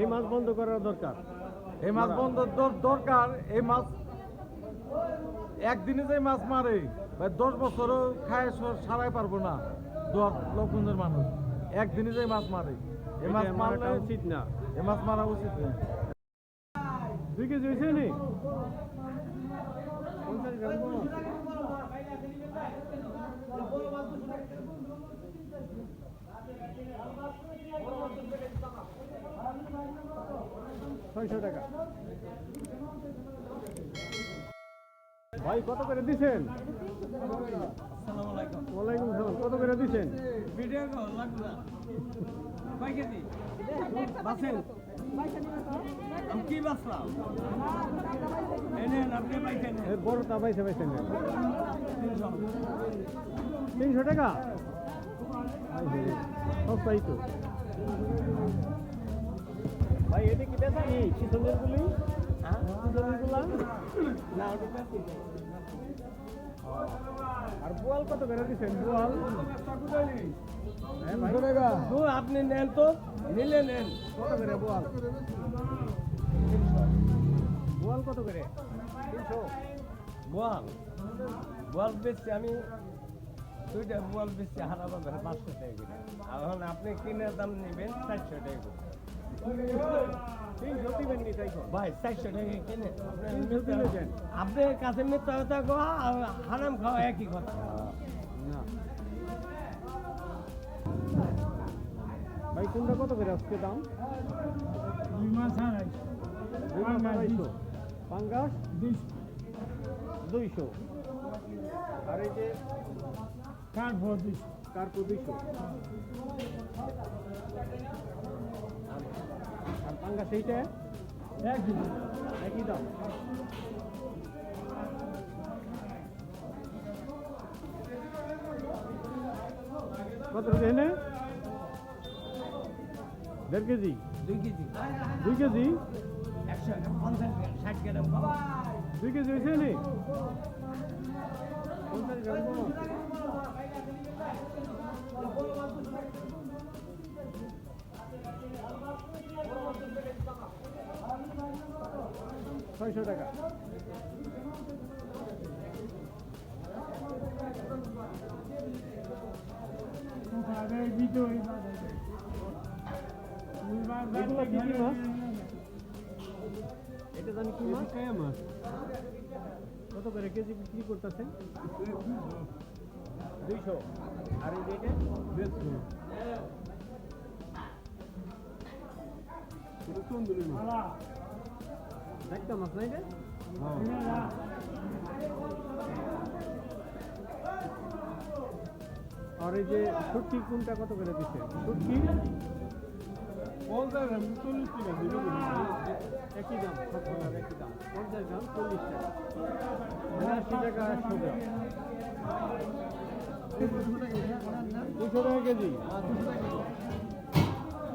এই মাছ বন্ধ করা দরকার। এই মাছ বন্ধ দর- দরকার এই মাছ একদিনে যে মাছ মারে ভাই দশ বছরও খায় সারাই পারব না দোয়ার লক্ষণের মানুষ। একদিনে যে মাছ মারে এই মাছ মারাটা উচিত না। এই মাছ মারা উচিত না। দুই কেজি হয়েছে নি? পঞ্চাশ। ছয়শো টাকা। ভাই, কত করে দিছেন? ওয়ালাইকুম সালাম কত করে দিছেন? বড়টা পাইছে পাইছেন তিনশো টাকা? সস্তাই তো। কি কি আর বোয়াল কত করে দিচ্ছেন বোয়াল? হ্যাঁ আপনি নেন তো। নিলে নেন। কত করে বোয়াল? বোয়াল কত করে? তিনশো। বোয়াল? বোয়াল বেচছি আমি। দুইটা বোয়াল বেচছি হারা বাজারে পাঁচশো টাকা করে। এখন আপনি কিনে দাম নেবেন চারশো টাকা করে। আপনার কাছে মিথ্যা কথা আর হারাম খাওয়া একই কথা। ভাই কোনটা কত করে আজকে দাম? দুই মাস আড়াইশো। পাঙ্গাস দুইশো। আর এই যে কার্পো দুইশো। আর পাঙ্গাস এইটা একই দাম কত এনে দেড় কেজি? দুই কেজি। দুই কেজি? একশো পঞ্চাশ গ্রাম ষাট গ্রাম। দুই কেজি হয়েছে নি পঞ্চাশ গ্রাম কম। ছয়শো টাকা। এটা জানি কি মাছ মাছ কত করে কেজি বিক্রি করতেছেন? দুইশো। আর এই যে দেড়শো একটা মাছ নাই রে আর এই যে সুটকি কোনটা কত করে দিচ্ছে সুটকি একই দাম সব কলার একই দাম পঞ্চাশ গ্রাম চল্লিশ টাকা আশি টাকা একশো গ্রাম দুশো টাকা কেজি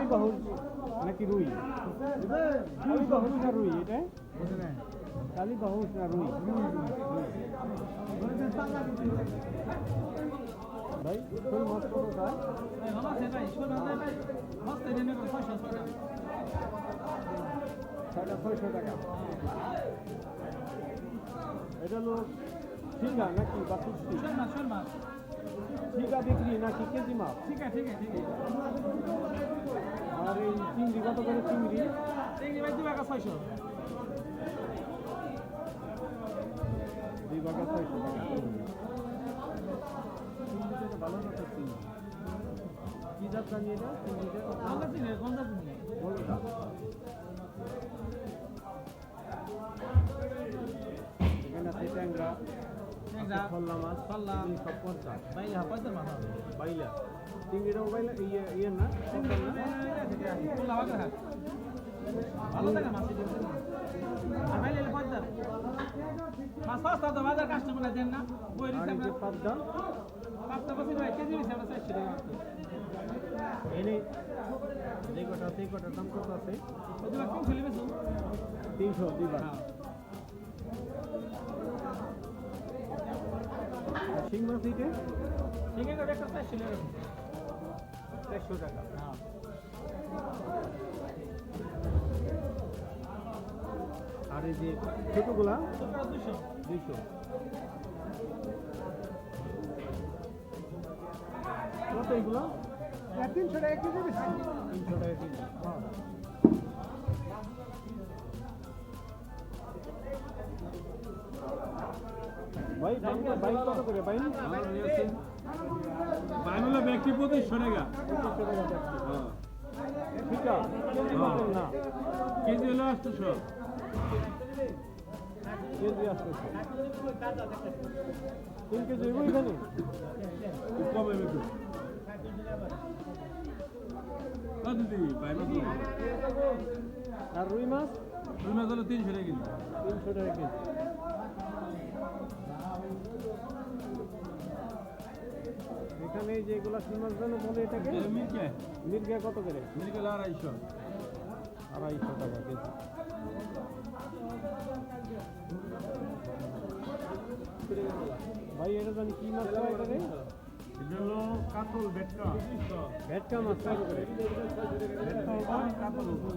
কালীবাহুর নাকি রুই কালীবাহুর না রুই এটা কালীবাহুর না রুই ভাই শোল মাছ কত সাড়ে ছয়শো টাকা। এটা হলো ঠিকা নাকি বা কুস্তি ঠিকা বিক্রি নাকি কেজি মাছ আর এই চিংড়ি কত করে চিংড়ি দুই বাগা ছয়শো টাকা চিংড়িটা তো ভালো না তো চিংড়ি কি জাত জানি এটা চিংড়িটা বলটা এখানে ট্যাংরা, ফল্লা মাছ। এই সব পঞ্চাশ ভাই হাফাইতে মাথা বাইলা। চিংড়িটাও বাইলা ইয়ে ইয়ে না? ভালো থাকে মাছ আর লেলে পদ্মার মাছ সস্তা তো বাজার কাস্টমার দেন না। বই আর এই যে পাবদা? পাঁচটা ভাই কেজি নিচ্ছে আমরা চারশো টাকা। এনে যে কটা আছে এই দাম কত আছে? তিনশো নেবে শিং মাছ এইটা ঠিক আছে একটা চারশো নেবে চারশো টাকা। হ্যাঁ আর এই যে ছোটগুলা? দুশো। দুইশো কত এগুলো তিনশো টাকা কেজি। তিনশো টাকা কেজি। ভাই বাইক কত করে বাইক বাইনুলা ব্যক্তি পঁচিশশো টাকা পঁচিশশো ঠিক আছে কেজি না কেজি হলো আটশোশো। কেজি আসতেছে তিন কেজি এখানে? দিদি আর রুই মাছ? দুই মাস হলো তিনশো টাকা কেজি। তিনশো টাকা কেজি। এখানে যেগুলা কি মাছ জানো বলে এটাকে মির্কে। মির্গা কত করে? মির্কে আড়াইশো। আড়াইশো টাকা কেজি। ভাই এটা জানি কি মাছ কয় করে এটা কাতল বেটকা ভেটকা মাছ কত করে?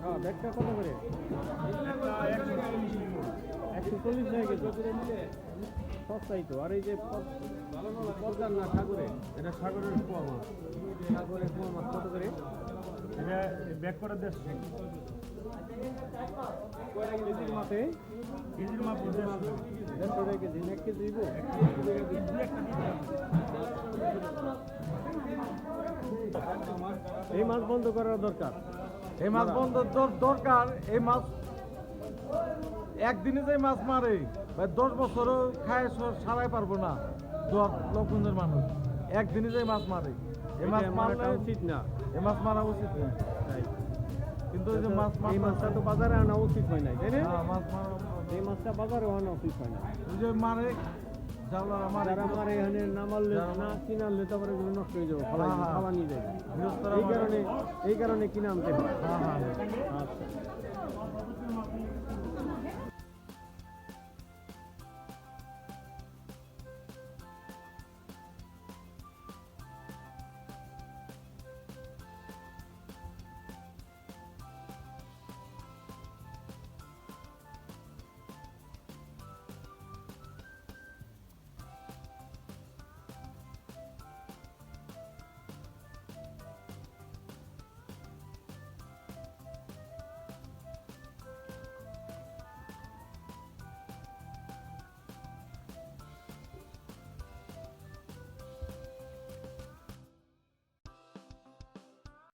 হ্যাঁ ভেটকা কত করে? একশো চল্লিশ। টাকা কেজি সস্তাই তো আর এই যে পদ- পদ্মার না সাগরে। এটা সাগরের পোয়া মাছ সাগরের পোয়া মাছ কত করে? এটা ব্যাক করে দেশ কেজির মাছে কেজির মাপ? দেড়শো। দেড়শো টাকা কেজি এক কেজি দিব? এই মাছ বন্ধ করার দরকার। এই মাছ বন্ধ দরকার। এই মাছ একদিনে যে মাছ মারে ভাই দশ বছরও খায় সারাই পারব না। দোয়ার লক্ষণের মানুষ। একদিনে যে মাছ মারে এই মাছ মারাটা উচিত না। এই মাছ মারা উচিত না। কিন্তু এই যে মাছ এই মাছটা তো বাজারে আনা উচিত হয় নাই তাই না? হ্যাঁ, মাছ মারা এই মাছটা বাজারে আনা উচিত হয় না ওই যে মারে মারে কিনে এই কারণে কারণে আনতে হয়। হ্যাঁ হ্যাঁ। আচ্ছা।